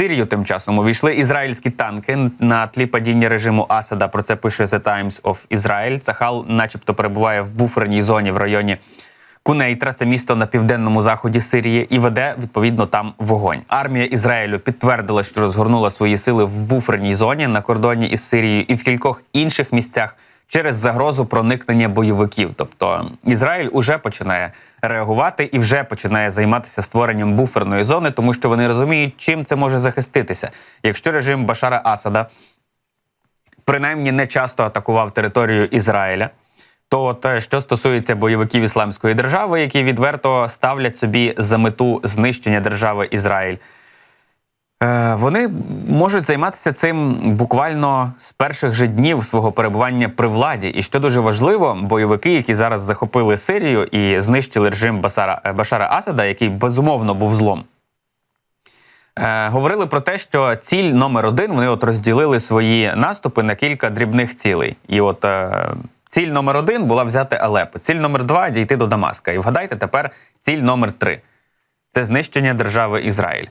Сирію тим часом увійшли ізраїльські танки на тлі падіння режиму Асада. Про це пише The Times of Israel. Цахал, начебто, перебуває в буферній зоні в районі Кунейтра, це місто на південному заході Сирії, і веде відповідно там вогонь. Армія Ізраїлю підтвердила, що розгорнула свої сили в буферній зоні на кордоні із Сирією і в кількох інших місцях через загрозу проникнення бойовиків. Тобто Ізраїль уже починає реагувати і вже починає займатися створенням буферної зони, тому що вони розуміють, чим це може захиститися. Якщо режим Башара Асада принаймні не часто атакував територію Ізраїля. То от, е, що стосується бойовиків ісламської держави, які відверто ставлять собі за мету знищення держави Ізраїль, вони можуть займатися цим буквально з перших же днів свого перебування при владі. І що дуже важливо, бойовики, які зараз захопили Сирію і знищили режим Басара, е, Башара Асада, який безумовно був злом. Е, говорили про те, що ціль номер один вони от розділили свої наступи на кілька дрібних цілей. І от е, ціль номер один була взяти Алепо, ціль номер два дійти до Дамаска. І вгадайте тепер ціль номер три це знищення держави Ізраїль.